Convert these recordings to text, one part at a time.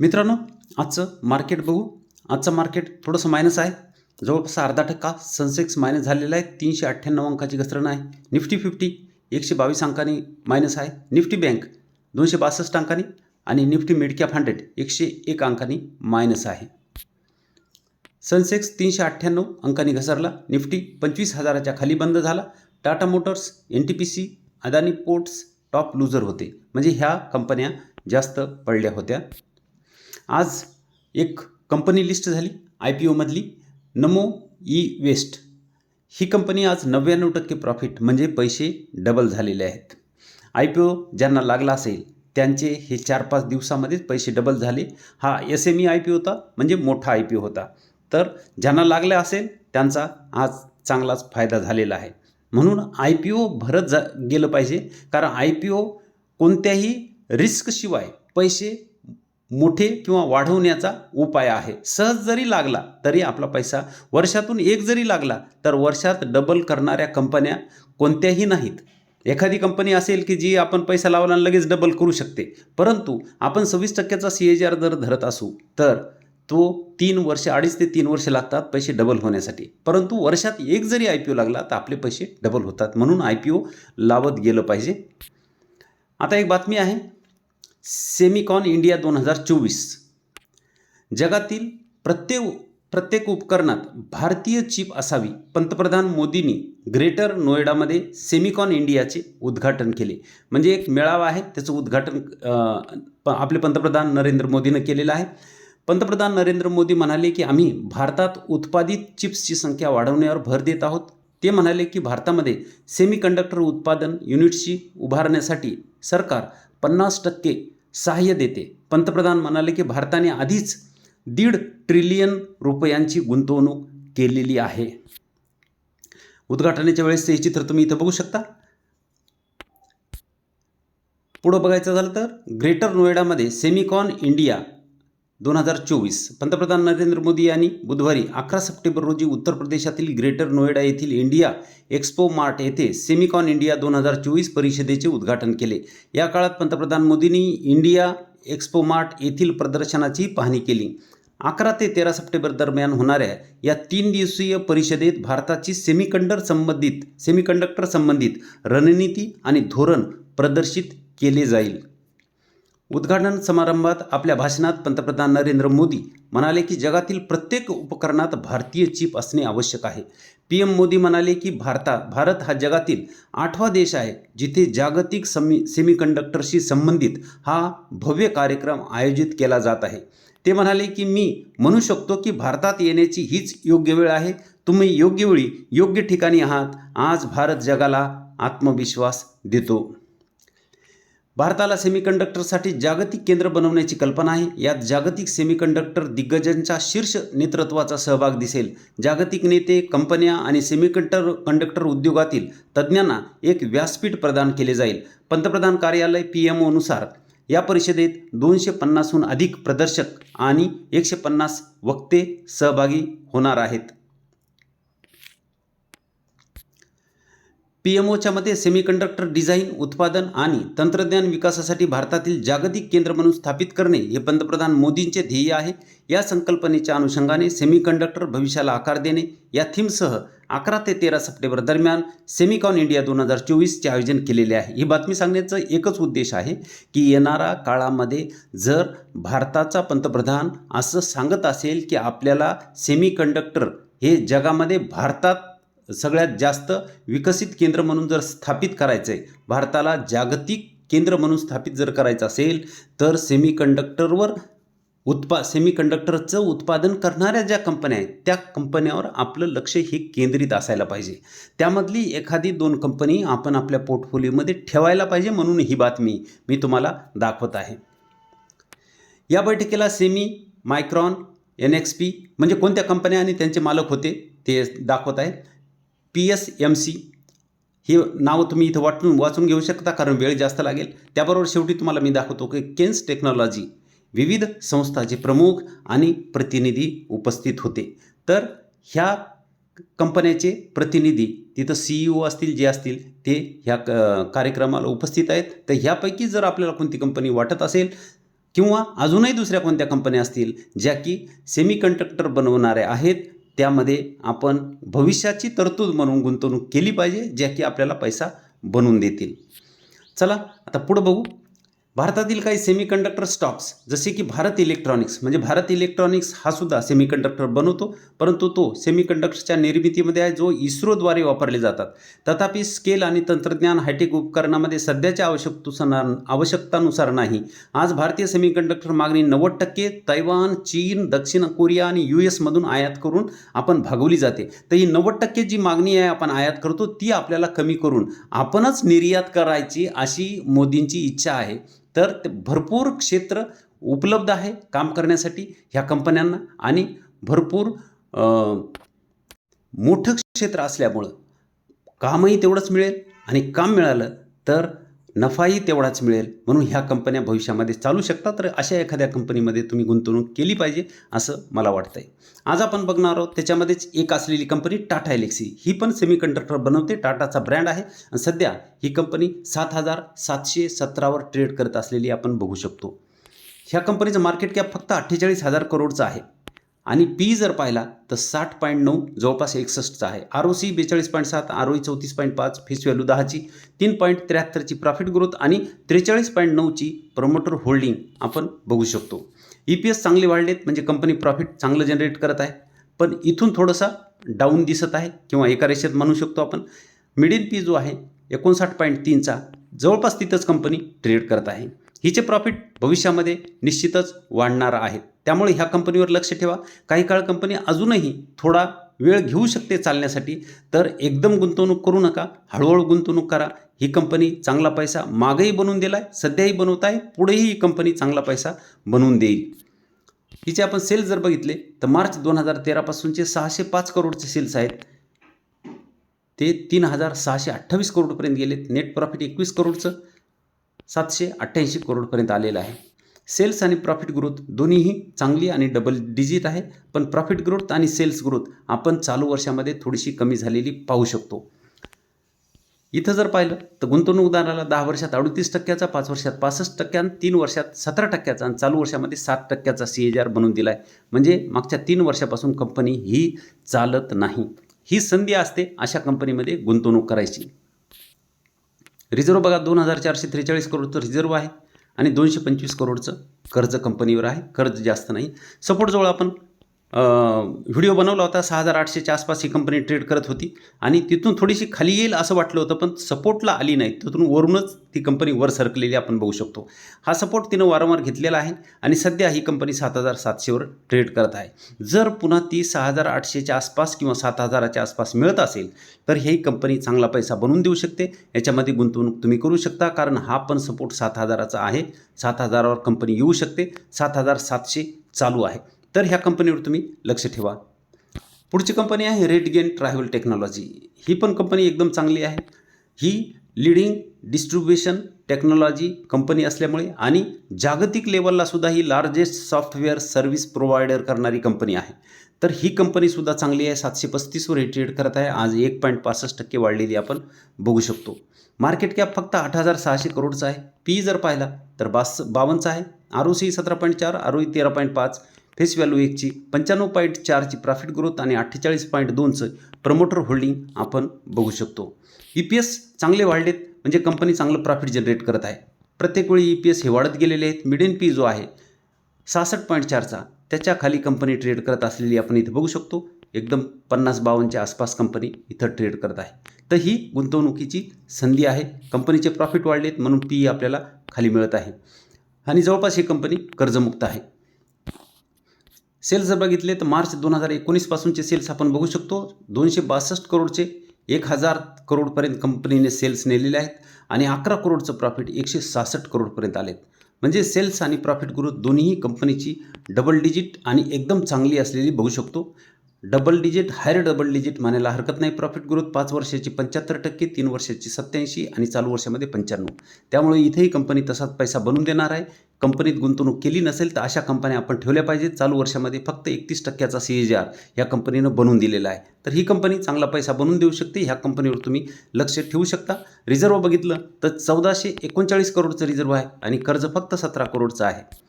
मित्रांनो आजचं मार्केट बघू. आजचं मार्केट थोडंसं मायनस आहे. जवळपास अर्धा टक्का सनसेक्स मायनस झालेला आहे. तीनशे अठ्ठ्याण्णव अंकाची घसरण आहे. निफ्टी फिफ्टी एकशे बावीस अंकांनी मायनस आहे. निफ्टी बँक दोनशे बासष्ट अंकांनी आणि निफ्टी मिडकॅप हंड्रेड एकशे एक अंकांनी मायनस आहे. सनसेक्स तीनशे अठ्ठ्याण्णव अंकांनी घसरला. निफ्टी पंचवीस हजाराच्या खाली बंद झाला. Tata motors N T P C Adani ports top loser होते. म्हणजे ह्या कंपन्या जास्त पडल्या होत्या. आज एक कंपनी लिस्ट झाली आय पी ओमधली नमो ई वेस्ट. ही कंपनी आज नव्याण्णव टक्के प्रॉफिट म्हणजे पैसे डबल झालेले आहेत. आय पी ओ ज्यांना लागला असेल त्यांचे हे चार पाच दिवसामध्येच पैसे डबल झाले. हा S M E I P होता म्हणजे मोठा आय पी होता. तर ज्यांना लागला असेल त्यांचा आज चांगलाच फायदा झालेला आहे. म्हणून आय पी ओ भरत जा गेलं पाहिजे. कारण आय पी ओ कोणत्याही रिस्कशिवाय पैसे मोठे किंवा वाढवण्याचा उपाय आहे. सहज जरी लागला तरी आपला पैसा वर्षातून एक जरी लागला तर वर्षात डबल करणाऱ्या कंपन्या कोणत्याही नाहीत. एखादी कंपनी असेल की जी आपण पैसा लावला आणि लगेच डबल करू शकते. परंतु आपण सव्वीस टक्क्याचा सी एच आर जर धरत असू तर तो तीन वर्ष अडीच ते तीन वर्ष लागतात पैसे डबल होण्यासाठी. परंतु वर्षात एक जरी आय पी ओ लागला तर आपले पैसे डबल होतात. म्हणून आय पी ओ लावत गेलं पाहिजे. आता एक बातमी आहे. सेमिकॉन इंडिया दोन हजार चोवीस. जगातील प्रत्येक प्रत्येक उपकरणात भारतीय चिप असावी पंतप्रधान मोदींनी ग्रेटर नोएडामध्ये सेमिकॉन इंडियाचे उद्घाटन केले. म्हणजे एक मेळावा आहे त्याचं उद्घाटन प- आपले पंतप्रधान नरेंद्र मोदीनं केलेलं आहे. पंतप्रधान नरेंद्र मोदी म्हणाले की आम्ही भारतात उत्पादित चिप्सची संख्या वाढवण्यावर भर देत आहोत. ते म्हणाले की भारतामध्ये सेमीकंडक्टर उत्पादन युनिट्सची उभारण्यासाठी सरकार पन्नास टक्के सहाय्य देते. पंतप्रधान म्हणाले की भारताने आधीच दीड ट्रिलियन रुपयांची गुंतवणूक केलेली आहे. उद्घाटनाच्या वेळेस हे चित्र तुम्ही इथं बघू शकता. पुढं बघायचं झालं तर ग्रेटर नोएडामध्ये सेमिकॉन इंडिया दोन हजार चोवीस. पंतप्रधान नरेंद्र मोदी यांनी बुधवारी अकरा सप्टेंबर रोजी उत्तर प्रदेशातील ग्रेटर नोएडा येथील इंडिया एक्स्पो मार्ट येथे सेमिकॉन इंडिया दोन हजार चोवीस परिषदेचे उद्घाटन केले. या काळात पंतप्रधान मोदींनी इंडिया एक्स्पो मार्ट येथील प्रदर्शनाची पाहणी केली. अकरा ते तेरा सप्टेंबर दरम्यान होणाऱ्या या तीन दिवसीय परिषदेत भारताची सेमीकंडर संबंधित सेमीकंडक्टर संबंधित रणनीती आणि धोरण प्रदर्शित केले जाईल. उद्घाटन समारंभात आपल्या भाषणात पंतप्रधान नरेंद्र मोदी म्हणाले की जगातील प्रत्येक उपकरणात भारतीय चिप असणे आवश्यक आहे. पी एम मोदी म्हणाले की भारता भारत हा जगातील आठवा देश आहे जिथे जागतिक समी सेमीकंडक्टरशी संबंधित हा भव्य कार्यक्रम आयोजित केला जात आहे. ते म्हणाले की मी म्हणू शकतो की भारतात येण्याची हीच योग्य वेळ आहे. तुम्ही योग्य वेळी योग्य ठिकाणी आहात. आज भारत जगाला आत्मविश्वास देतो. भारताला सेमीकंडक्टरसाठी जागतिक केंद्र बनवण्याची कल्पना आहे. यात जागतिक सेमीकंडक्टर दिग्गजांच्या शीर्ष नेतृत्वाचा सहभाग दिसेल. जागतिक नेते कंपन्या आणि सेमीकंडक्टर कंडक्टर उद्योगातील तज्ज्ञांना एक व्यासपीठ प्रदान केले जाईल. पंतप्रधान कार्यालय पी एम ओनुसार या परिषदेत दोनशे पन्नासहून अधिक प्रदर्शक आणि एकशे पन्नास वक्ते सहभागी होणार आहेत. पी एम ओच्या मते सेमीकंडक्टर डिझाईन उत्पादन आणि तंत्रज्ञान विकासासाठी भारतातील जागतिक केंद्र म्हणून स्थापित करणे हे पंतप्रधान मोदींचे ध्येय आहे. या संकल्पनेच्या अनुषंगाने सेमीकंडक्टर भविष्याला आकार देणे या थीमसह अकरा ते तेरा सप्टेंबर दरम्यान सेमिकॉन इंडिया दोन हजार चोवीसचे आयोजन केलेले आहे. ही बातमी सांगण्याचा एकच उद्देश आहे की येणाऱ्या काळामध्ये जर भारताचा पंतप्रधान असं सांगत असेल की आपल्याला सेमीकंडक्टर हे जगामध्ये भारतात सगळ्यात जास्त विकसित केंद्र म्हणून जर स्थापित करायचं आहे भारताला जागतिक केंद्र म्हणून स्थापित जर करायचं असेल तर सेमीकंडक्टरवर उत्पा सेमीकंडक्टरचं उत्पादन करणाऱ्या ज्या कंपन्या आहेत त्या कंपन्यावर आपलं लक्ष हे केंद्रित असायला पाहिजे. त्यामधली एखादी दोन कंपनी आपण आपल्या पोर्टफोलिओमध्ये ठेवायला पाहिजे म्हणून ही बातमी मी तुम्हाला दाखवत आहे. या बैठकीला semi micron N X P म्हणजे कोणत्या कंपन्या आणि त्यांचे मालक होते ते दाखवत आहेत. P S M C. हे नावं तुम्ही इथं वाटून वाचून घेऊ शकता कारण वेळ जास्त लागेल. त्याबरोबर शेवटी तुम्हाला मी दाखवतो की केन्स टेक्नॉलॉजी विविध संस्थाचे प्रमुख आणि प्रतिनिधी उपस्थित होते. तर ह्या कंपन्याचे प्रतिनिधी तिथं सी ई ओ असतील जे असतील ते ह्या क कार्यक्रमाला उपस्थित आहेत. तर ह्यापैकी जर आपल्याला कोणती कंपनी वाटत असेल किंवा अजूनही दुसऱ्या कोणत्या कंपन्या असतील ज्या की सेमी कंडक्टर बनवणाऱ्या आहेत त्यामध्ये आपण भविष्याची तरतूद म्हणून गुंतवणूक केली पाहिजे ज्या की आपल्याला पैसा बनवून देतील. चला आता पुढं बघू. भारतातील काही सेमीकंडक्टर स्टॉक्स जसे की भारत इलेक्ट्रॉनिक्स म्हणजे भारत इलेक्ट्रॉनिक्स हा सुद्धा सेमीकंडक्टर बनवतो परंतु तो सेमीकंडक्टरच्या निर्मितीमध्ये आहे जो इस्रोद्वारे वापरले जातात. तथापि स्केल आणि तंत्रज्ञान हायटेक उपकरणामध्ये सध्याच्या आवश्यकतेनुसार आवश्यकतानुसार नाही. आज भारतीय सेमीकंडक्टर मागणी नव्वद टक्के तैवान चीन दक्षिण कोरिया आणि यू एसमधून आयात करून आपण भागवली जाते. तर ही नव्वद टक्के जी मागणी आहे आपण आयात करतो ती आपल्याला कमी करून आपणच निर्यात करायची अशी मोदींची इच्छा आहे. तर ते भरपूर क्षेत्र उपलब्ध आहे काम करण्यासाठी ह्या कंपन्यांना. आणि भरपूर मोठं क्षेत्र असल्यामुळं कामही तेवढंच मिळेल आणि काम मिळालं तर नफाही तेवढाच मिळेल. म्हणून ह्या कंपन्या भविष्यामध्ये चालू शकतात. तर अशा एखाद्या कंपनीमध्ये तुम्ही गुंतवणूक केली पाहिजे असं मला वाटतं आहे आज आपण बघणार आहोत त्याच्यामध्येच एक असलेली कंपनी टाटा एलेक्सी. ही पण सेमीकंडक्टर बनवते. टाटाचा ब्रँड आहे. आणि सध्या ही कंपनी सात हजार सातशे सतरावर ट्रेड करत असलेली आपण बघू शकतो. ह्या कंपनीचं मार्केट कॅप फक्त अठ्ठेचाळीस हजार करोडचं आहे. आणि पी जर पाहिला तर साठ पॉईंट नऊ जवळपास एकसष्टचा आहे. आर ओ सी बेचाळीस पॉईंट सात आर ओ चौतीस पॉईंट पाच फेस व्हॅल्यू दहाची तीन पॉईंट त्र्याहत्तरची प्रॉफिट ग्रोथ आणि त्रेचाळीस पॉईंट नऊची प्रमोटर होल्डिंग आपण बघू शकतो. ई पी एस चांगले वाढलेत म्हणजे कंपनी प्रॉफिट चांगलं जनरेट करत आहे. पण इथून थोडंसा डाऊन दिसत आहे किंवा एका रेषेत म्हणू शकतो आपण. मिडिल पी जो आहे एकोणसाठ पॉईंट तीनचा जवळपास तिथंच कंपनी ट्रेड करत आहे. हिचे प्रॉफिट भविष्यामध्ये निश्चितच वाढणार आहेत त्यामुळे ह्या कंपनीवर लक्ष ठेवा. काही काळ कंपनी अजूनही थोडा वेळ घेऊ शकते चालण्यासाठी. तर एकदम गुंतवणूक करू नका. हळूहळू गुंतवणूक करा. ही कंपनी चांगला पैसा मागही बनवून दिला आहे सध्याही बनवत आहे पुढेही ही कंपनी चांगला पैसा बनवून देईल. तिचे आपण सेल्स जर बघितले तर मार्च दोन हजार तेरापासूनचे सहाशे पाच करोडचे सेल्स आहेत. ते तीन हजार सहाशे अठ्ठावीस करोडपर्यंत गेलेत. नेट प्रॉफिट एकवीस करोडचं सातशे अठ्ठ्याऐंशी करोडपर्यंत आलेलं आहे. सेल्स आणि प्रॉफिट ग्रोथ दोन्हीही चांगली आणि डबल डिजिट आहे. पण प्रॉफिट ग्रोथ आणि सेल्स ग्रोथ आपण चालू वर्षामध्ये थोडीशी कमी झालेली पाहू शकतो. इथं जर पाहिलं तर गुंतवणूकदाराला दहा वर्षात अडतीस टक्क्याचा पाच वर्षात पासष्ट टक्क्यान तीन वर्षात सतरा टक्क्याचा आणि चालू वर्षामध्ये सात टक्क्याचा सी एच आर बनवून दिला आहे म्हणजे मागच्या तीन वर्षापासून कंपनी ही चालत नाही. ही संधी असते अशा कंपनीमध्ये गुंतवणूक करायची. रिझर्व बघा दोन हजार चारशे त्रेचाळीस करोडचं रिझर्व आहे. आणि दोनशे पंचवीस करोडचं कर्ज कंपनीवर आहे. कर्ज जास्त नाही. सपोर्टजवळ आपण व्हिडिओ बनवला होता सहा हजार आठशेच्या आसपास ही कंपनी ट्रेड करत होती. आणि तिथून थोडीशी खाली येईल असं वाटलं होतं पण सपोर्टला आली नाही. तिथून वरूनच ती कंपनी वर सरकलेली आपण बघू शकतो. हा सपोर्ट तिनं वारंवार घेतलेला आहे आणि सध्या ही कंपनी सात हजार सातशेवर ट्रेड करत आहे. जर पुन्हा ती सहा हजार आठशेच्या आसपास किंवा सात हजाराच्या आसपास मिळत असेल तर ही कंपनी चांगला पैसा बनवून देऊ शकते. याच्यामध्ये गुंतवणूक तुम्ही करू शकता कारण हा पण सपोर्ट सात हजाराचा आहे. सात हजारावर कंपनी येऊ शकते. सात हजार सातशे चालू आहे. तर ह्या कंपनीवर तुम्ही लक्ष ठेवा. पुढची कंपनी आहे रेड गेन ट्रॅव्हल टेक्नॉलॉजी. ही पण कंपनी एकदम चांगली आहे. ही लिडिंग डिस्ट्रीब्युशन टेक्नॉलॉजी कंपनी असल्यामुळे आणि जागतिक लेवलला सुद्धा ही लार्जेस्ट सॉफ्टवेअर सर्व्हिस प्रोव्हायडर करणारी कंपनी आहे. तर ही कंपनीसुद्धा चांगली आहे. सातशे पस्तीसवर हे ट्रेड करत आहे. आज एक पॉईंट पासष्ट टक्के वाढलेली आपण बघू शकतो. मार्केट कॅप फक्त आठ हजार सहाशे करोडचा आहे. पी जर पाहिला तर बास बावनचा आहे. आर ओ सी सतरा पॉईंट चार आर ओ तेरा पॉईंट पाच फेस व्हॅल्यू एकची पंच्याण्णव पॉईंट चारची प्रॉफिट ग्रोथ आणि अठ्ठेचाळीस पॉईंट दोनचं प्रमोटर होल्डिंग आपण बघू शकतो. ई पी एस चांगले वाढलेत म्हणजे कंपनी चांगलं प्रॉफिट जनरेट करत आहे. प्रत्येक वेळी ई पी एस हे वाढत गेलेले आहेत. मिडियन पी जो आहे सहासष्ट पॉईंट चारचा त्याच्याखाली कंपनी ट्रेड करत असलेली आपण इथं बघू शकतो. एकदम पन्नास बावनच्या आसपास कंपनी इथं ट्रेड करत आहे. तर ही गुंतवणुकीची संधी आहे. कंपनीचे प्रॉफिट वाढलेत म्हणून पी आपल्याला खाली मिळत आहे. आणि जवळपास ही कंपनी कर्जमुक्त आहे. सेल्स जर बघितले तर मार्च दोन हजार एकोणीसपासूनचे सेल्स आपण बघू शकतो. दोनशे बासष्ट करोडचे एक हजार करोडपर्यंत कंपनीने सेल्स नेलेले आहेत आणि अकरा करोडचं प्रॉफिट एकशे सहासष्ट करोडपर्यंत आलेत. म्हणजे सेल्स आणि प्रॉफिट ग्रोथ दोन्हीही कंपनीची डबल डिजिट आणि एकदम चांगली असलेली बघू शकतो. Double digit higher double digit मानायला हरकत नाही. प्रॉफिट ग्रोथ पाच वर्षाची पंच्याहत्तर टक्के तीन वर्षाची सत्याऐंशी आणि चालू वर्षामध्ये पंच्याण्णव. त्यामुळे इथेही कंपनी तसाच पैसा बनवून देणार आहे. कंपनीत गुंतवणूक केली नसेल तर अशा कंपन्या आपण ठेवल्या पाहिजेत. चालू वर्षामध्ये फक्त एकतीस टक्क्याचा सी एच आर या कंपनीनं बनवून दिलेला आहे. तर ही कंपनी चांगला पैसा बनवून देऊ शकते. ह्या कंपनीवर तुम्ही लक्ष ठेवू शकता. रिझर्व बघितलं तर चौदाशे एकोणचाळीस करोडचं रिझर्व आहे आणि कर्ज फक्त सतरा करोडचं आहे.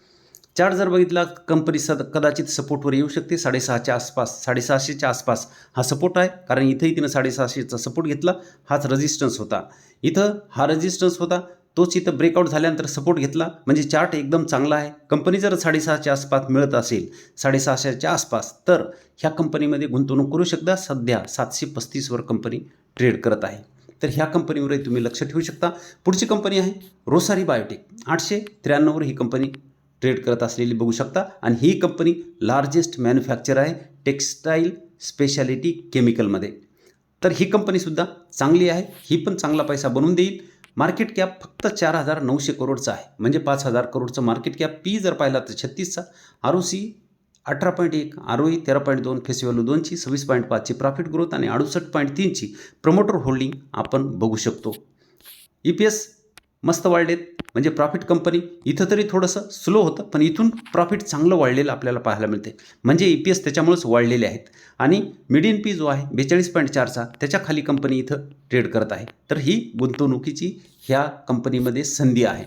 चार्ट जर बघितला कंपनी सद कदाचित सपोर्टवर येऊ शकते. साडेसहाच्या आसपास साडेसहाशेच्या आसपास हा सपोर्ट आहे. कारण इथंही तिनं साडेसहाशेचा सपोर्ट घेतला. हाच रेजिस्टन्स होता. इथं हा रजिस्टन्स होता. तोच इथं ब्रेकआउट झाल्यानंतर सपोर्ट घेतला. म्हणजे चार्ट एकदम चांगला आहे. कंपनी जर साडेसहाच्या आसपास मिळत असेल साडेसहाशेच्या आसपास तर ह्या कंपनीमध्ये गुंतवणूक करू शकता. सध्या सातशे पस्तीसवर कंपनी ट्रेड करत आहे. तर ह्या कंपनीवरही तुम्ही लक्ष ठेवू शकता. पुढची कंपनी आहे रोसारी बायोटेक. आठशे त्र्याण्णववर ही कंपनी ट्रेड करत असलेली बघू शकता. आणि ही कंपनी लार्जेस्ट मॅन्युफॅक्चर आहे टेक्स्टाईल स्पेशालिटी केमिकलमध्ये. तर ही कंपनीसुद्धा चांगली आहे. ही पण चांगला पैसा बनवून देईल. मार्केट कॅप फक्त चार हजार नऊशे करोडचा आहे. म्हणजे पाच हजार करोडचं मार्केट कॅप पी जर पाहिला तर छत्तीसचा. आर ओ सी अठरा पॉईंट एक आर ओ ई तेरा पॉईंट दोन फेस व्हॅल्यू दोनची सव्वीस पॉईंट पाचची प्रॉफिट ग्रोथ आणि अडुसष्ट पॉईंट तीनची प्रमोटर होल्डिंग आपण बघू शकतो. ई पी एस मस्त वाढलेत. म्हणजे प्रॉफिट कंपनी इथं तरी थोडंसं स्लो होतं पण इथून प्रॉफिट चांगलं वाढलेलं आपल्याला पाहायला मिळते म्हणजे ई पी एस त्याच्यामुळेच वाढलेले आहेत. आणि मिडियन पी जो आहे बेचाळीस पॉईंट चारचा त्याच्याखाली कंपनी इथं ट्रेड करत आहे. तर ही गुंतवणुकीची ह्या कंपनीमध्ये संधी आहे.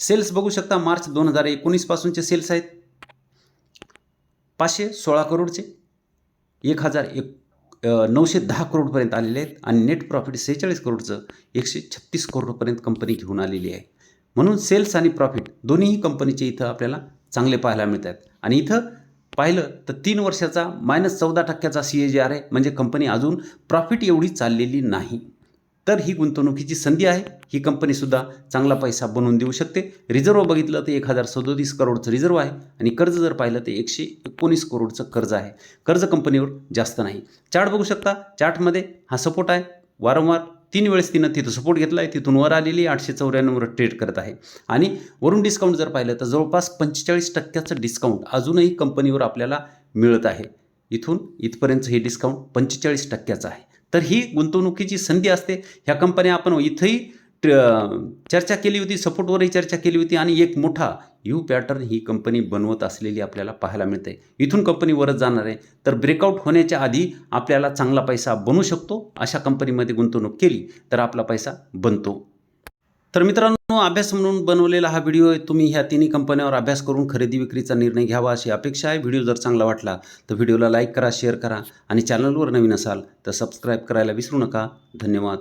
सेल्स बघू शकता मार्च दोन हजार एकोणीसपासूनचे सेल्स आहेत. पाचशे सोळा करोडचे. एक हजार एक नऊशे दहा करोडपर्यंत आलेले आहेत आणि नेट प्रॉफिट सेहेचाळीस करोडचं एकशे छत्तीस करोडपर्यंत कंपनी घेऊन आलेली आहे. म्हणून सेल्स आणि प्रॉफिट दोन्हीही कंपनीचे इथं आपल्याला चांगले पाहायला मिळतात. आणि इथं पाहिलं तर तीन वर्षाचा मायनस चौदा टक्क्याचा सी ए जी आर आहे. म्हणजे कंपनी अजून प्रॉफिट एवढी चाललेली नाही. तर ही गुंतवणुकीची संधी आहे. ही कंपनीसुद्धा चांगला पैसा बनवून देऊ शकते. रिझर्व बघितलं तर एक हजार सदोतीस करोडचं रिझर्व आहे आणि कर्ज जर पाहिलं तर एकशे एकोणीस करोडचं कर्ज आहे. कर्ज कंपनीवर जास्त नाही. चार्ट बघू शकता. चार्टमध्ये हा सपोर्ट आहे. वारंवार तीन वेळेस तिनं तिथं सपोर्ट घेतला आहे. तिथून वर आलेली आठशे चौऱ्याण्णववर ट्रेड करत आहे. आणि वरून डिस्काउंट जर पाहिलं तर जवळपास पंचेचाळीस टक्क्याचं डिस्काउंट अजूनही कंपनीवर आपल्याला मिळत आहे. इथून इथपर्यंत हे डिस्काउंट पंचेचाळीस टक्क्याचं आहे. तर ही गुंतवणुकीची संधी असते. ह्या कंपन्या आपण इथंही चर्चा केली होती सपोर्टवरही चर्चा केली होती आणि एक मोठा यू पॅटर्न ही कंपनी बनवत असलेली आपल्याला पाहायला मिळते. इथून कंपनी वरच जाणार आहे. तर ब्रेकआउट होण्याच्या आधी आपल्याला चांगला पैसा बनू शकतो. अशा कंपनीमध्ये गुंतवणूक केली तर आपला पैसा बनतो. तर मित्रांनो अभ्यास म्हणून बनवलेला हा व्हिडिओ आहे. तुम्ही ह्या तिन्ही कंपन्यांवर अभ्यास करून खरेदी विक्रीचा निर्णय घ्यावा अशी अपेक्षा आहे. व्हिडिओ जर चांगला वाटला तर व्हिडिओला लाईक करा शेअर करा आणि चॅनलवर नवीन असाल तर सबस्क्राईब करायला विसरू नका. धन्यवाद.